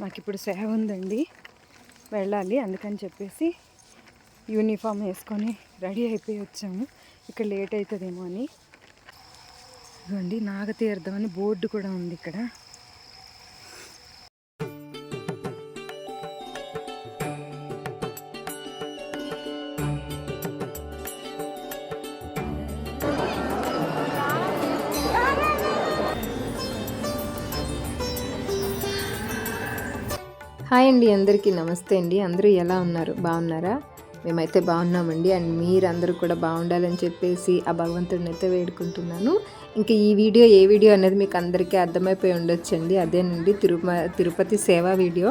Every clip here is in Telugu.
మాకు ఇప్పుడు సేవ ఉందండి. వెళ్ళాలి. అందుకని చెప్పేసి యూనిఫామ్ వేసుకొని రెడీ అయిపోయి వచ్చాము. ఇక్కడ లేట్ అవుతుందేమో అని. ఇదిగోండి నాగతీర్థం అని బోర్డు కూడా ఉంది ఇక్కడ. హాయ్ అండి అందరికీ నమస్తే అండి. అందరూ ఎలా ఉన్నారు? బాగున్నారా? మేమైతే బాగున్నామండి. అండ్ మీరందరూ కూడా బాగుండాలని చెప్పేసి ఆ భగవంతుడిని అయితే వేడుకుంటున్నాను. ఇంకా ఈ వీడియో ఏ వీడియో అనేది మీకు అందరికీ అర్థమైపోయి ఉండొచ్చండి. అదేనండి తిరుమ తిరుపతి సేవా వీడియో.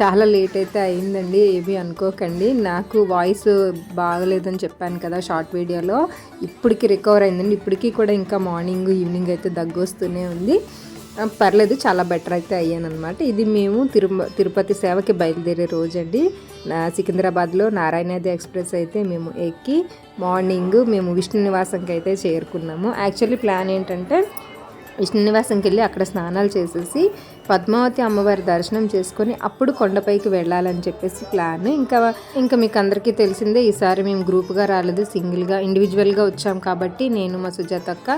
చాలా లేట్ అయితే అయిందండి ఏమీ అనుకోకండి. నాకు వాయిస్ బాగలేదని చెప్పాను కదా షార్ట్ వీడియోలో. ఇప్పటికి రికవర్ అయిందండి. ఇప్పటికీ కూడా ఇంకా మార్నింగ్ ఈవినింగ్ అయితే దగ్గు వస్తూనే ఉంది. పర్లేదు చాలా బెటర్ అయితే అయ్యాను అనమాట ఇది మేము తిరుమ తిరుపతి సేవకి బయలుదేరే రోజు అండి సికింద్రాబాద్లో నారాయణాది ఎక్స్ప్రెస్ అయితే మేము ఎక్కి మార్నింగ్ మేము విష్ణు నివాసంకి అయితే చేరుకున్నాము. యాక్చువల్లీ ప్లాన్ ఏంటంటే విష్ణు నివాసంకి వెళ్ళి అక్కడ స్నానాలు చేసేసి పద్మావతి అమ్మవారి దర్శనం చేసుకొని అప్పుడు కొండపైకి వెళ్ళాలని చెప్పేసి ప్లాన్ ఇంకా ఇంకా మీకు అందరికీ తెలిసిందే ఈసారి మేము గ్రూప్గా రాలేదు సింగిల్గా ఇండివిజువల్గా వచ్చాం కాబట్టి నేను మా సుజాత అక్క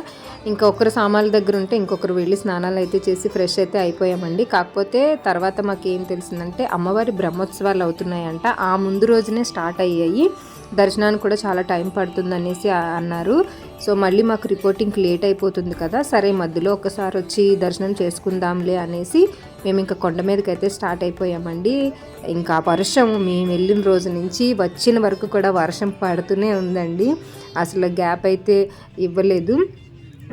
ఇంకా ఒకరు సామాన్ల దగ్గర ఉంటే ఇంకొకరు వెళ్ళి స్నానాలు అయితే చేసి ఫ్రెష్ అయితే అయిపోయామండి. కాకపోతే తర్వాత మాకు ఏం తెలిసిందంటే అమ్మవారి బ్రహ్మోత్సవాలు అవుతున్నాయంట. ఆ ముందు రోజునే స్టార్ట్ అయ్యాయి. దర్శనానికి కూడా చాలా టైం పడుతుందనేసి అన్నారు. సో మళ్ళీ మాకు రిపోర్టింగ్కి లేట్ అయిపోతుంది కదా సరే మధ్యలో ఒకసారి వచ్చి దర్శనం చేసుకుందాంలే అనేసి మేము ఇంకా కొండ మీదకి అయితే స్టార్ట్ అయిపోయామండి. ఇంకా వర్షం మేము వెళ్ళిన రోజు నుంచి వచ్చిన వరకు కూడా వర్షం పడుతూనే ఉందండి. అసలు గ్యాప్ అయితే ఇవ్వలేదు.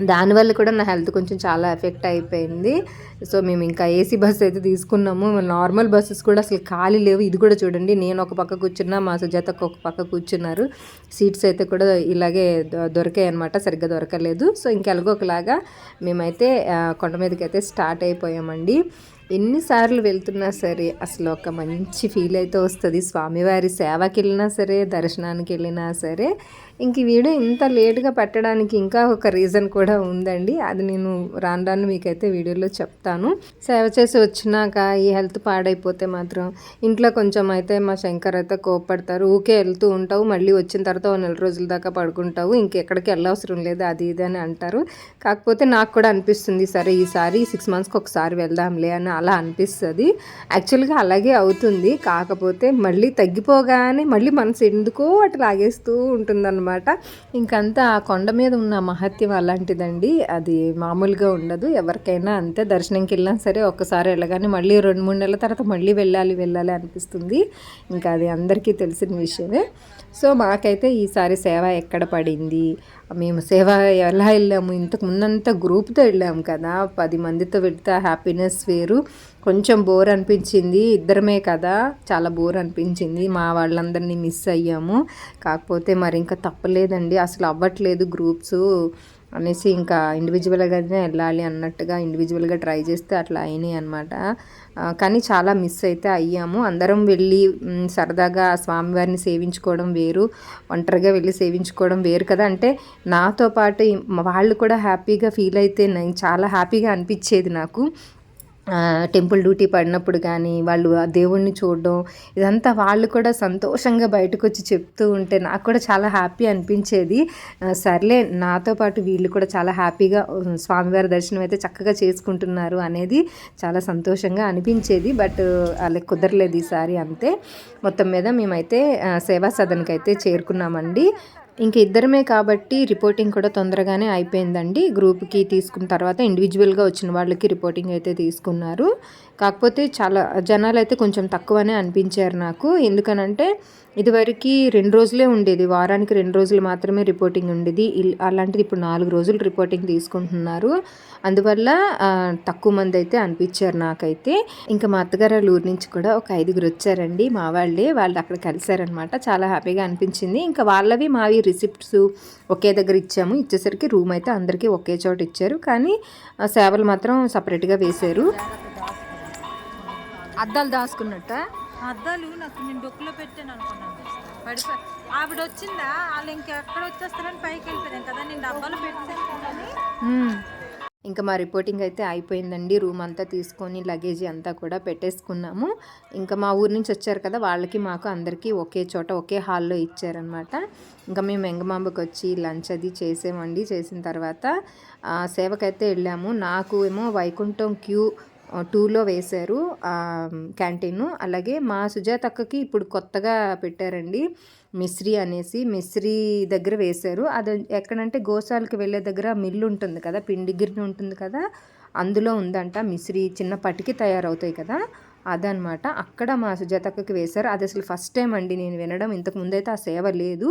దానివల్ల కూడా నా హెల్త్ కొంచెం చాలా ఎఫెక్ట్ అయిపోయింది. సో మేము ఇంకా ఏసీ బస్సు అయితే తీసుకున్నాము. నార్మల్ బస్సెస్ కూడా అసలు ఖాళీ లేవు. ఇది కూడా చూడండి నేను ఒక పక్క కూర్చున్నా మా సుజాతకు ఒక పక్క కూర్చున్నారు. సీట్స్ అయితే కూడా ఇలాగే దొ- దొరికాయి అనమాట సరిగ్గా దొరకలేదు. సో ఇంకెలాగో ఒకలాగా మేమైతే కొండ మీదకి అయితే స్టార్ట్ అయిపోయామండి. ఎన్నిసార్లు వెళ్తున్నా సరే అసలు ఒక మంచి ఫీల్ అయితే వస్తుంది. స్వామివారి సేవకి వెళ్ళినా సరే దర్శనానికి వెళ్ళినా సరే. ఇంక ఈ వీడియో ఇంత లేట్గా పెట్టడానికి ఇంకా ఒక రీజన్ కూడా ఉందండి. అది నేను రాను రాను మీకైతే వీడియోలో చెప్తాను. సేవ చేసి వచ్చినాక ఈ హెల్త్ పాడైపోతే మాత్రం ఇంట్లో కొంచెం అయితే మా శంకర్ అయితే కోపడతారు ఊకే వెళ్తూ ఉంటావు మళ్ళీ వచ్చిన తర్వాత నెల రోజుల దాకా పడుకుంటావు ఇంకెక్కడికి వెళ్ళవసరం లేదు అది ఇది అని అంటారు. కాకపోతే నాకు కూడా అనిపిస్తుంది సరే ఈసారి సిక్స్ మంత్స్కి ఒకసారి వెళ్దాంలే అని అలా అనిపిస్తుంది. యాక్చువల్గా అలాగే అవుతుంది. కాకపోతే మళ్ళీ తగ్గిపోగానే మళ్ళీ మనసు ఎందుకో అటు లాగేస్తూ ఉంటుందన్నమాట. ఇంకంతా ఆ కొండ మీద ఉన్న మహత్యం అలాంటిదండి. అది మామూలుగా ఉండదు. ఎవరికైనా అంతే దర్శనంకి వెళ్ళినా సరే ఒక్కసారి వెళ్ళగానే మళ్ళీ రెండు మూడు నెలల తర్వాత మళ్ళీ వెళ్ళాలి వెళ్ళాలి అనిపిస్తుంది. ఇంకా అది అందరికీ తెలిసిన విషయమే. సో మాకైతే ఈసారి సేవ ఎక్కడ పడింది? మేము సేవ ఎలా వెళ్ళాము? ఇంతకు ముందంతా గ్రూప్తో వెళ్ళాము కదా. పది మందితో వెళ్తే హ్యాపీనెస్ వేరు. కొంచెం బోర్ అనిపించింది. ఇద్దరమే కదా చాలా బోర్ అనిపించింది. మా వాళ్ళందరినీ మిస్ అయ్యాము. కాకపోతే మరి ఇంకా తప్పలేదండి. అసలు అవ్వట్లేదు గ్రూప్స్ అనేసి ఇంకా ఇండివిజువల్గానే వెళ్ళాలి అన్నట్టుగా ఇండివిజువల్గా ట్రై చేస్తే అట్లా అయినాయి అనమాట కానీ చాలా మిస్ అయితే అయ్యాము. అందరం వెళ్ళి సరదాగా స్వామివారిని సేవించుకోవడం వేరు. ఒంటరిగా వెళ్ళి సేవించుకోవడం వేరు కదా. అంటే నాతో పాటు వాళ్ళు కూడా హ్యాపీగా ఫీల్ అయితే చాలా హ్యాపీగా అనిపించేది నాకు. టెంపుల్ డ్యూటీ పడినప్పుడు కానీ వాళ్ళు ఆ దేవుణ్ణి చూడడం ఇదంతా వాళ్ళు కూడా సంతోషంగా బయటకు వచ్చి చెప్తూ ఉంటే నాకు కూడా చాలా హ్యాపీ అనిపించేది. సర్లే నాతో పాటు వీళ్ళు కూడా చాలా హ్యాపీగా స్వామివారి దర్శనం అయితే చక్కగా చేసుకుంటున్నారు అనేది చాలా సంతోషంగా అనిపించేది. బట్ వాళ్ళకి కుదరలేదు ఈసారి అంతే. మొత్తం మీద మేమైతే సేవా సదన్కి అయితే చేరుకున్నామండి. ఇంక ఇద్దరమే కాబట్టి రిపోర్టింగ్ కూడా తొందరగానే అయిపోయిందండి. గ్రూప్కి తీసుకున్న తర్వాత ఇండివిజువల్గా వచ్చిన వాళ్ళకి రిపోర్టింగ్ అయితే తీసుకున్నారు. కాకపోతే చాలా జనాలు అయితే కొంచెం తక్కువనే అనిపించారు నాకు. ఎందుకనంటే ఇదివరకు రెండు రోజులే ఉండేది. వారానికి రెండు రోజులు మాత్రమే రిపోర్టింగ్ ఉండేది. అలాంటిది ఇప్పుడు నాలుగు రోజులు రిపోర్టింగ్ తీసుకుంటున్నారు. అందువల్ల తక్కువ మంది అయితే అనిపించారు నాకైతే. ఇంకా మా అత్తగారు వాళ్ళ ఊరి నుంచి కూడా ఒక ఐదుగురు వచ్చారండి. మా వాళ్ళే వాళ్ళు అక్కడ కలిశారనమాట. చాలా హ్యాపీగా అనిపించింది. ఇంకా వాళ్ళవి మావి రిసిప్ట్స్ ఒకే దగ్గర ఇచ్చాము. ఇచ్చేసరికి రూమ్ అయితే అందరికీ ఒకే చోట ఇచ్చారు. కానీ సేవలు మాత్రం సపరేట్గా వేశారు. అద్దాలు దాచుకున్నట్ట? అద్దాలు నాకు నేను డొక్కులో పెట్టాను అనుకున్నాను పడిపోయి ఆవిడ వచ్చిందా వాళ్ళు ఇంకెక్కడ వచ్చేస్తారని పైకి వెళ్ళిపోయాను కదా నేను డబ్బాలో పెట్టాను కానీ ఇంకా మా రిపోర్టింగ్ అయితే అయిపోయిందండి. రూమ్ అంతా తీసుకొని లగేజీ అంతా కూడా పెట్టేసుకున్నాము. ఇంకా మా ఊరు నుంచి వచ్చారు కదా వాళ్ళకి మాకు అందరికీ ఒకే చోట ఒకే హాల్లో ఇచ్చారనమాట ఇంకా మేము ఎంగమాంబకి వచ్చి లంచ్ అది చేసామండి చేసిన తర్వాత ఆ, సేవకైతే వెళ్ళాము. నాకు ఏమో వైకుంఠం క్యూ టూలో వేశారు క్యాంటీన్ అలాగే మా సుజాత అక్కకి ఇప్పుడు కొత్తగా పెట్టారండి మిశ్రీ అనేసి. మిశ్రీ దగ్గర వేశారు. అది ఎక్కడంటే గోశాలకి వెళ్ళే దగ్గర మిల్లు ఉంటుంది కదా పిండి గిర్ని ఉంటుంది కదా అందులో ఉందంట మిశ్రీ. చిన్న పటికి తయారవుతాయి కదా. అదనమాట. అక్కడ మా సుజాతక్కకి వేశారు. అది అసలు ఫస్ట్ టైం అండి నేను వినడం. ఇంతకు ముందైతే ఆ సేవ లేదు.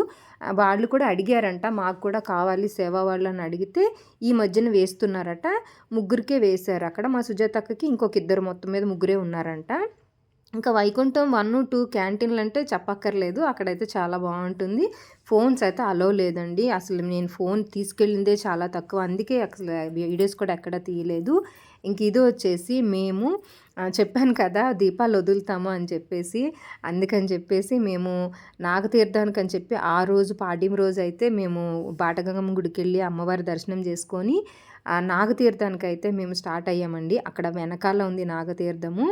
వాళ్ళు కూడా అడిగారంట. మాకు కూడా కావాలి సేవ అని అడిగితే ఈ మధ్యన వేస్తున్నారట. ముగ్గురికే వేశారు. అక్కడ మా సుజాతక్కకి ఇంకొక ఇద్దరు మొత్తం మీద ముగ్గురే ఉన్నారంట. ఇంకా వైకుంఠం వన్ టూ క్యాంటీన్లు అంటే చెప్పక్కర్లేదు. అక్కడైతే చాలా బాగుంటుంది. ఫోన్స్ అయితే అలో లేదండి. అసలు నేను ఫోన్ తీసుకెళ్ళిందే చాలా తక్కువ. అందుకే అసలు వీడియోస్ కూడా ఎక్కడ తీయలేదు. ఇంక ఇది వచ్చేసి మేము చెప్పాను కదా దీపాలు వదులుతాము అని చెప్పేసి. అందుకని చెప్పేసి మేము నాగతీర్థానికి అని చెప్పి ఆ రోజు పాడ్యం రోజు అయితే మేము బాటగంగమ్మ గుడికి వెళ్ళి అమ్మవారి దర్శనం చేసుకొని నాగతీర్థానికి అయితే మేము స్టార్ట్ అయ్యామండి. అక్కడ వెనకాల ఉంది నాగతీర్థము.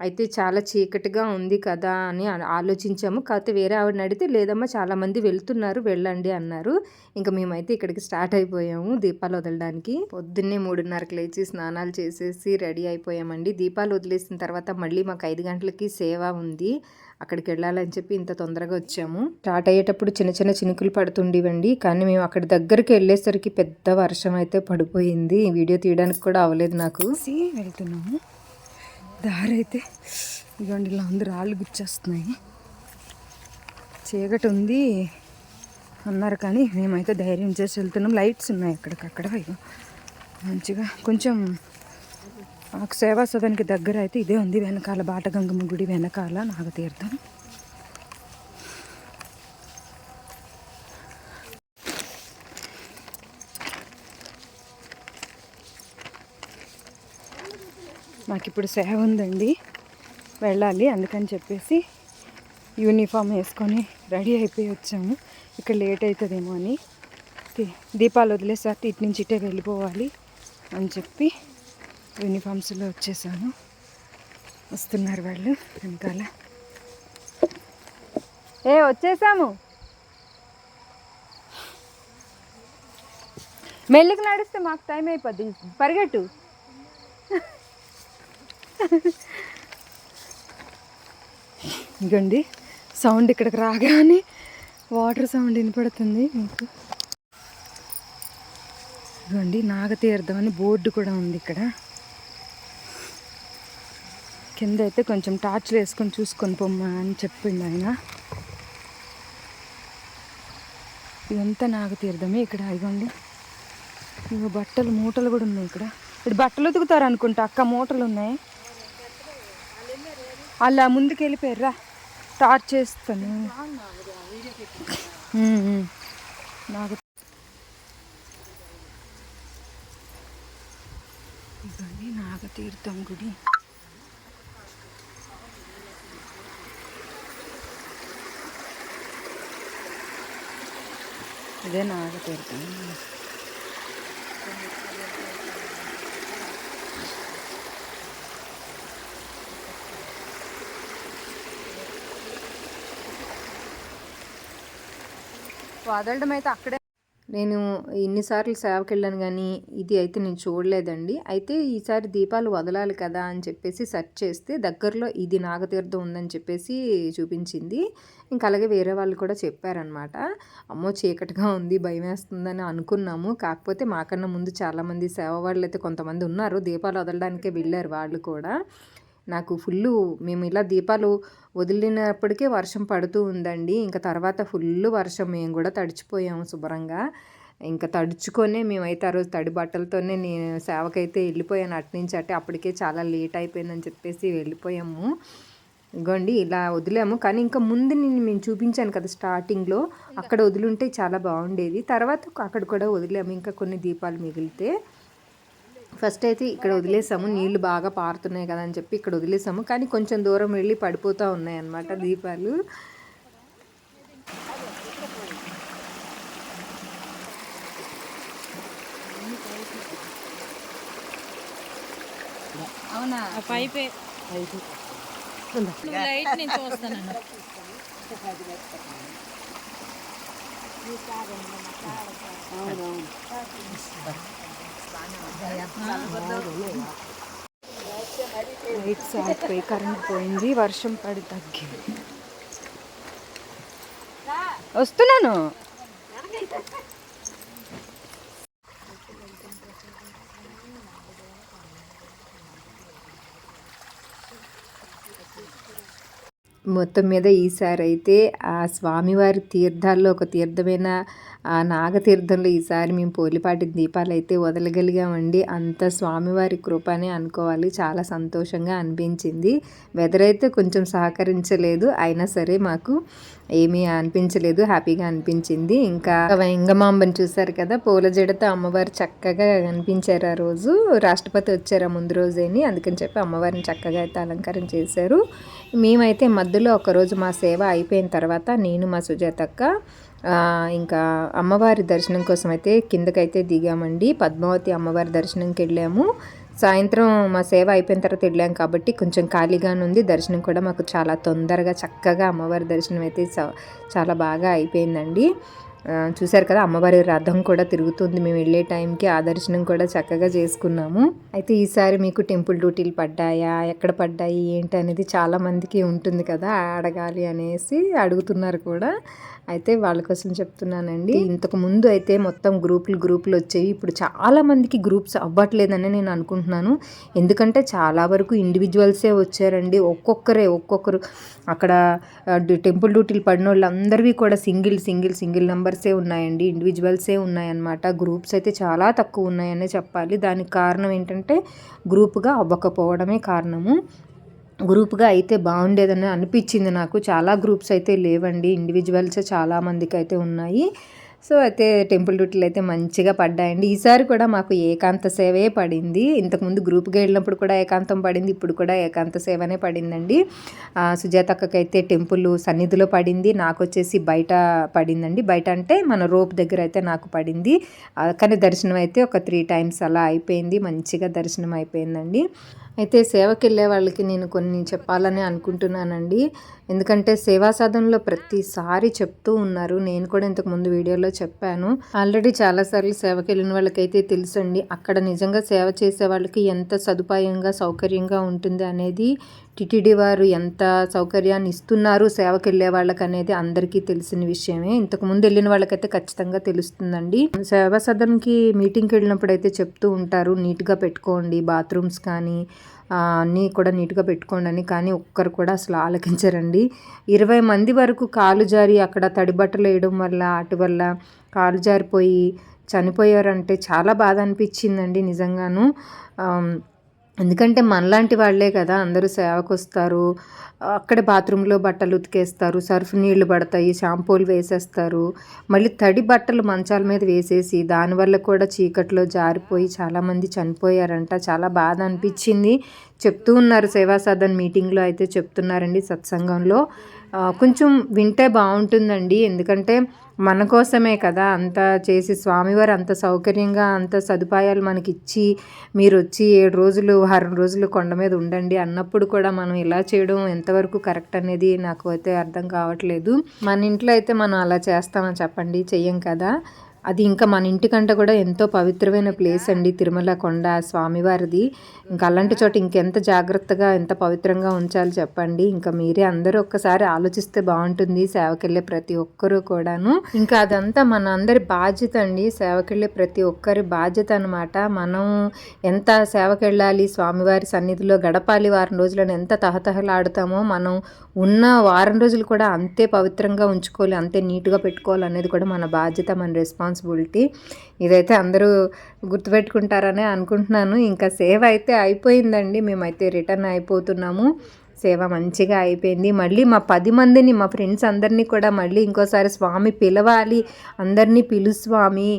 అయితే చాలా చీకటిగా ఉంది కదా అని ఆలోచించాము. కాకపోతే వేరే ఆవిడని అడిగితే లేదమ్మా చాలామంది వెళ్తున్నారు వెళ్ళండి అన్నారు. ఇంకా మేమైతే ఇక్కడికి స్టార్ట్ అయిపోయాము దీపాలు వదలడానికి. పొద్దున్నే మూడున్నరకు లేచి స్నానాలు చేసేసి రెడీ అయిపోయామండి. దీపాలు వదిలేసిన తర్వాత మళ్ళీ మాకు ఐదు గంటలకి సేవ ఉంది. అక్కడికి వెళ్ళాలని చెప్పి ఇంత తొందరగా వచ్చాము. స్టార్ట్ అయ్యేటప్పుడు చిన్న చిన్న చినుకులు పడుతుండేవండి. కానీ మేము అక్కడి దగ్గరికి వెళ్ళేసరికి పెద్ద వర్షం అయితే పడిపోయింది. వీడియో తీయడానికి కూడా అవ్వలేదు నాకు. వెళ్తున్నాము. దారి అయితే ఇదిగోండి ఇలా ఉంది రాళ్ళు గుచ్చేస్తున్నాయి. చీకటి ఉంది అన్నారు కానీ మేమైతే ధైర్యం చేసి వెళ్తున్నాం. లైట్స్ ఉన్నాయి అక్కడికక్కడ. మంచిగా కొంచెం మాకు సేవా సదనికి దగ్గర అయితే ఇదే ఉంది. వెనకాల బాటగంగమ్మ గుడి వెనకాల నాగతీర్థం. నాకు ఇప్పుడు సేవ ఉందండి. వెళ్ళాలి అందుకని చెప్పేసి యూనిఫామ్ వేసుకొని రెడీ అయిపోయి వచ్చాము. ఇక్కడ లేట్ అవుతుందేమో అని. దీపాలు వదిలేసాక ఇటు నుంచి ఇటే వెళ్ళిపోవాలి అని చెప్పి యూనిఫామ్స్లో వచ్చేసాను. వస్తున్నారు వాళ్ళు వెనకాల. ఏ వచ్చేసాము. మెల్లికి నడిస్తే మాకు టైం అయిపోద్ది. పరిగెట్టు. ఇగోండి సౌండ్ ఇక్కడికి రాగానే వాటర్ సౌండ్ వినపడుతుంది మీకు. ఇదిగోండి నాగతీర్థం అని బోర్డు కూడా ఉంది ఇక్కడ. కింద అయితే కొంచెం టార్చ్లు వేసుకొని చూసుకొని పొమ్మా అని చెప్పింది ఆయన. ఇదంతా నాగతీర్థమే ఇక్కడ ఇగోండి ఇగో బట్టలు మూటలు కూడా ఉన్నాయి ఇక్కడ. ఇక్కడ బట్టలు ఉతుకుతారు అనుకుంటా అక్క మూటలు ఉన్నాయి. అలా ముందుకు వెళ్ళిపోయారా టార్చ్ చేస్తాను. నాకు నాగతీర్థం గుడి. ఇదే నాగతీర్థం వదలడం అయితే అక్కడే నేను ఇన్నిసార్లు సేవకి వెళ్ళాను కానీ ఇది అయితే నేను చూడలేదండి. అయితే ఈసారి దీపాలు వదలాలి కదా అని చెప్పేసి సెర్చ్ చేస్తే దగ్గరలో ఇది నాగతీర్థం ఉందని చెప్పేసి చూపించింది. ఇంకా అలాగే వేరే వాళ్ళు కూడా చెప్పారనమాట. అమ్మో చీకటిగా ఉంది భయం వేస్తుందని అనుకున్నాము. కాకపోతే మాకన్నా ముందు చాలామంది సేవ వాళ్ళు అయితే కొంతమంది ఉన్నారు. దీపాలు వదలడానికే వెళ్ళారు వాళ్ళు కూడా. నాకు ఫుల్ మేము ఇలా దీపాలు వదిలినప్పటికే వర్షం పడుతూ ఉందండి. ఇంకా తర్వాత ఫుల్ వర్షం మేము కూడా తడిచిపోయాము శుభ్రంగా. ఇంకా తడుచుకొనే మేమైతే ఆ రోజు తడి బట్టలతోనే నేను సేవకైతే వెళ్ళిపోయాను అటు నుంచి అటే అప్పటికే చాలా లేట్ అయిపోయిందని చెప్పేసి వెళ్ళిపోయాము. ఇగోండి ఇలా వదిలాము. కానీ ఇంకా ముందు నేను మేము చూపించాను కదా స్టార్టింగ్లో అక్కడ వదిలింటే చాలా బాగుండేది. తర్వాత అక్కడ కూడా వదిలాము. ఇంకా కొన్ని దీపాలు మిగిలితే ఫస్ట్ అయితే ఇక్కడ వదిలేసాము నీళ్ళు బాగా పారుతున్నాయి కదా అని చెప్పి ఇక్కడ వదిలేసాము. కానీ కొంచెం దూరం వెళ్ళి పడిపోతూ ఉన్నాయి అన్నమాట దీపాలు. అవునా? ఆ పైపే. లైట్ వస్తానన్న. లైట్స్ ఆగిపోయి కరెంట్ పోయింది వర్షం పడి తగ్గింది. వస్తున్నాను. మొత్తం మీద ఈసారి అయితే ఆ స్వామివారి తీర్థాల్లో ఒక తీర్థమైన ఆ నాగతీర్థంలో ఈసారి మేము పోలిపాటి దీపాలు అయితే వదలగలిగామండి. అంత స్వామివారి కృపనే అనుకోవాలి. చాలా సంతోషంగా అనిపించింది. వెదర్ అయితే కొంచెం సహకరించలేదు. అయినా సరే మాకు ఏమీ అనిపించలేదు హ్యాపీగా అనిపించింది. ఇంకా వెంగమాంబని చూసారు కదా పూల జడతో అమ్మవారు చక్కగా కనిపించారు ఆ రోజు. రాష్ట్రపతి వచ్చారు ఆ ముందు రోజేని అందుకని చెప్పి అమ్మవారిని చక్కగా అయితే అలంకారం చేశారు. మేమైతే మధ్యలో ఒకరోజు మా సేవ అయిపోయిన తర్వాత నేను మా సుజాతక్క ఇంకా అమ్మవారి దర్శనం కోసం అయితే కిందకైతే దిగామండి. పద్మావతి అమ్మవారి దర్శనంకి వెళ్ళాము. సాయంత్రం మా సేవ అయిపోయిన తర్వాత వెళ్ళాం కాబట్టి కొంచెం ఖాళీగానే ఉంది. దర్శనం కూడా మాకు చాలా తొందరగా చక్కగా అమ్మవారి దర్శనం అయితే చాలా బాగా అయిపోయిందండి. చూశారు కదా అమ్మవారి రథం కూడా తిరుగుతుంది. మేము వెళ్ళే టైంకి ఆ దర్శనం కూడా చక్కగా చేసుకున్నాము. అయితే ఈసారి మీకు టెంపుల్ డ్యూటీలు పడ్డాయా? ఎక్కడ పడ్డాయి? ఏంటి అనేది చాలామందికి ఉంటుంది కదా అడగాలి అనేసి అడుగుతున్నారు కూడా. అయితే వాళ్ళ కోసం చెప్తున్నానండి. ఇంతకు ముందు అయితే మొత్తం గ్రూపులు గ్రూపులు వచ్చేవి. ఇప్పుడు చాలా మందికి గ్రూప్స్ అవ్వట్లేదని నేను అనుకుంటున్నాను. ఎందుకంటే చాలా వరకు ఇండివిజువల్సే వచ్చారండి. ఒక్కొక్కరే ఒక్కొక్కరు. అక్కడ టెంపుల్ డ్యూటీలు పడిన వాళ్ళందరివి కూడా సింగిల్ సింగిల్ సింగిల్ నెంబర్సే ఉన్నాయండి. ఇండివిజువల్సే ఉన్నాయన్నమాట. గ్రూప్స్ అయితే చాలా తక్కువ ఉన్నాయనే చెప్పాలి. దానికి కారణం ఏంటంటే గ్రూప్గా అవ్వకపోవడమే కారణము. గ్రూప్గా అయితే బాగుండేదని అనిపించింది నాకు. చాలా గ్రూప్స్ అయితే లేవండి. ఇండివిజువల్స్ చాలా మందికి అయితే ఉన్నాయి. సో అయితే టెంపుల్ డ్యూటీలు అయితే మంచిగా పడ్డాయండి. ఈసారి కూడా మాకు ఏకాంత సేవే పడింది. ఇంతకుముందు గ్రూప్గా వెళ్ళినప్పుడు కూడా ఏకాంతం పడింది. ఇప్పుడు కూడా ఏకాంత సేవనే పడిందండి. ఆ, సుజాతక్కకైతే టెంపుల్ సన్నిధిలో పడింది. నాకు వచ్చేసి బయట పడిందండి. బయట అంటే మన రోప్ దగ్గర అయితే నాకు పడింది. కానీ దర్శనం అయితే ఒక త్రీ టైమ్స్ అలా అయిపోయింది. మంచిగా దర్శనం అయిపోయిందండి. అయితే సేవకి వెళ్ళే వాళ్ళకి నేను కొన్ని చెప్పాలని అనుకుంటున్నానండి. ఎందుకంటే సేవా సాధనలో ప్రతిసారి చెప్తూ ఉన్నారు. నేను కూడా ఇంతకు ముందు వీడియోలో చెప్పాను. ఆల్రెడీ చాలాసార్లు సేవకి వెళ్ళిన వాళ్ళకైతే తెలుసండి. అక్కడ నిజంగా సేవ చేసే వాళ్ళకి ఎంత సదుపాయంగా సౌకర్యంగా ఉంటుంది అనేది టిటిడి వారు ఎంత సౌకర్యాన్ని ఇస్తున్నారు సేవకి వెళ్ళే వాళ్ళకి అనేది అందరికీ తెలిసిన విషయమే. ఇంతకు ముందు వెళ్ళిన వాళ్ళకైతే ఖచ్చితంగా తెలుస్తుందండి. సేవా సదన్కి మీటింగ్కి వెళ్ళినప్పుడు అయితే చెప్తూ ఉంటారు నీట్గా పెట్టుకోండి బాత్రూమ్స్ కానీ అన్నీ కూడా నీట్గా పెట్టుకోండి అని. కానీ ఒక్కరు కూడా అసలు ఆలకించరండి. ఇరవై మంది వరకు కాలు జారి అక్కడ తడిబట్టలు వేయడం వల్ల అటు వల్ల కాలు జారిపోయి చనిపోయారంటే చాలా బాధ అనిపించిందండి నిజంగాను. ఎందుకంటే మనలాంటి వాళ్ళే కదా అందరూ సేవకు వస్తారు అక్కడే బాత్రూంలో బట్టలు ఉతికేస్తారు సర్ఫ్ నీళ్ళు పడతాయి షాంపూలు వేసేస్తారు. మళ్ళీ తడి బట్టలు మంచాల మీద వేసేసి దానివల్ల కూడా చీకట్లో జారిపోయి చాలామంది చనిపోయారంట. చాలా బాధ అనిపించింది. చెప్తూ ఉన్నారు సేవా సదన్ మీటింగ్లో అయితే చెప్తున్నారండి సత్సంగంలో. కొంచెం వింటే బాగుంటుందండి. ఎందుకంటే మన కోసమే కదా అంత చేసి స్వామివారు అంత సౌకర్యంగా అంత సదుపాయాలు మనకి ఇచ్చి మీరు వచ్చి ఏడు రోజులు వారం రోజులు కొండ మీద ఉండండి అన్నప్పుడు కూడా మనం ఇలా చేయడం ఎంతవరకు కరెక్ట్ అనేది నాకు అయితే అర్థం కావట్లేదు. మన ఇంట్లో అయితే మనం అలా చేస్తామని చెప్పండి చెయ్యం కదా. అది ఇంకా మన ఇంటికంటే కూడా ఎంతో పవిత్రమైన ప్లేస్ అండి తిరుమల కొండ స్వామివారిది. ఇంకా అలాంటి చోట ఇంకెంత జాగ్రత్తగా ఎంత పవిత్రంగా ఉంచాలి చెప్పండి. ఇంకా మీరే అందరూ ఒక్కసారి ఆలోచిస్తే బాగుంటుంది సేవకెళ్ళే ప్రతి ఒక్కరూ కూడాను. ఇంకా అదంతా మన అందరి బాధ్యత అండి. సేవకెళ్ళే ప్రతి ఒక్కరి బాధ్యత అనమాట మనం ఎంత సేవకెళ్ళాలి స్వామివారి సన్నిధిలో గడపాలి వారం రోజులను ఎంత తహతహలాడుతామో మనం ఉన్న వారం రోజులు కూడా అంతే పవిత్రంగా ఉంచుకోవాలి అంతే నీట్గా పెట్టుకోవాలి అనేది కూడా మన బాధ్యత మన రెస్పాన్సిబిలిటీ ఇదైతే అందరూ గుర్తుపెట్టుకుంటారనే అనుకుంటున్నాను. ఇంకా సేవ అయితే అయిపోయిందండి. మేమైతే రిటర్న్ అయిపోతున్నాము. సేవ మంచిగా అయిపోయింది. మళ్ళీ మా పది మందిని మా ఫ్రెండ్స్ అందరినీ కూడా మళ్ళీ ఇంకోసారి స్వామి పిలవాలి. అందరినీ పిలు స్వామి.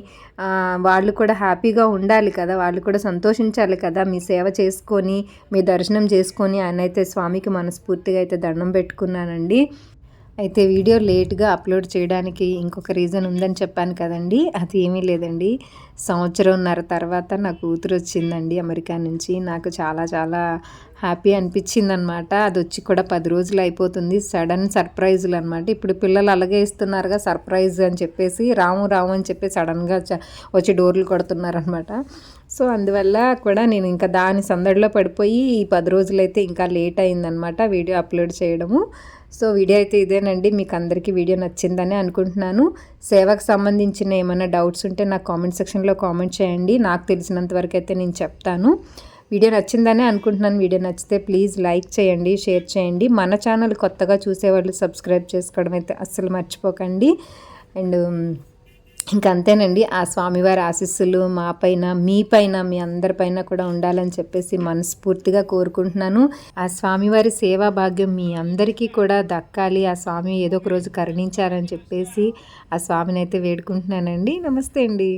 వాళ్ళు కూడా హ్యాపీగా ఉండాలి కదా. వాళ్ళు కూడా సంతోషించాలి కదా. మీ సేవ చేసుకొని మీ దర్శనం చేసుకొని ఆయన అయితే స్వామికి మనస్ఫూర్తిగా అయితే దండం పెట్టుకున్నానండి. అయితే వీడియో లేట్గా అప్లోడ్ చేయడానికి ఇంకొక రీజన్ ఉందని చెప్పాను కదండి. అది ఏమీ లేదండి. సంవత్సరంన్నర తర్వాత నా కూతురు వచ్చిందండి అమెరికా నుంచి. నాకు చాలా చాలా హ్యాపీ అనిపించింది అనమాట అది వచ్చి కూడా పది రోజులు అయిపోతుంది. సడన్ సర్ప్రైజులు అనమాట ఇప్పుడు పిల్లలు అలాగే ఇస్తున్నారుగా సర్ప్రైజ్ అని చెప్పేసి రాము రాము అని చెప్పి సడన్గా చ- వచ్చి డోర్లు కొడుతున్నారనమాట సో అందువల్ల కూడా నేను ఇంకా దాని సందడిలో పడిపోయి ఈ పది రోజులైతే ఇంకా లేట్ అయిందనమాట వీడియో అప్లోడ్ చేయడము. సో వీడియో అయితే ఇదేనండి. మీకు అందరికీ వీడియో నచ్చిందని అనుకుంటున్నాను. సేవకు సంబంధించిన ఏమైనా డౌట్స్ ఉంటే నాకు కామెంట్ సెక్షన్లో కామెంట్ చేయండి. నాకు తెలిసినంత వరకు అయితే నేను చెప్తాను. వీడియో నచ్చిందనే అనుకుంటున్నాను. వీడియో నచ్చితే ప్లీజ్ లైక్ చేయండి షేర్ చేయండి. మన ఛానల్ కొత్తగా చూసేవాళ్ళు సబ్స్క్రైబ్ చేసుకోవడం అయితే అస్సలు మర్చిపోకండి. అండ్ ఇంకంతేనండి. ఆ స్వామివారి ఆశీస్సులు మా పైన మీ పైన మీ అందరిపైన కూడా ఉండాలని చెప్పేసి మనస్ఫూర్తిగా కోరుకుంటున్నాను. ఆ స్వామివారి సేవా భాగ్యం మీ అందరికీ కూడా దక్కాలి. ఆ స్వామి ఏదో ఒక రోజు కరుణించారని చెప్పేసి ఆ స్వామిని అయితే వేడుకుంటున్నానండి. నమస్తే అండి.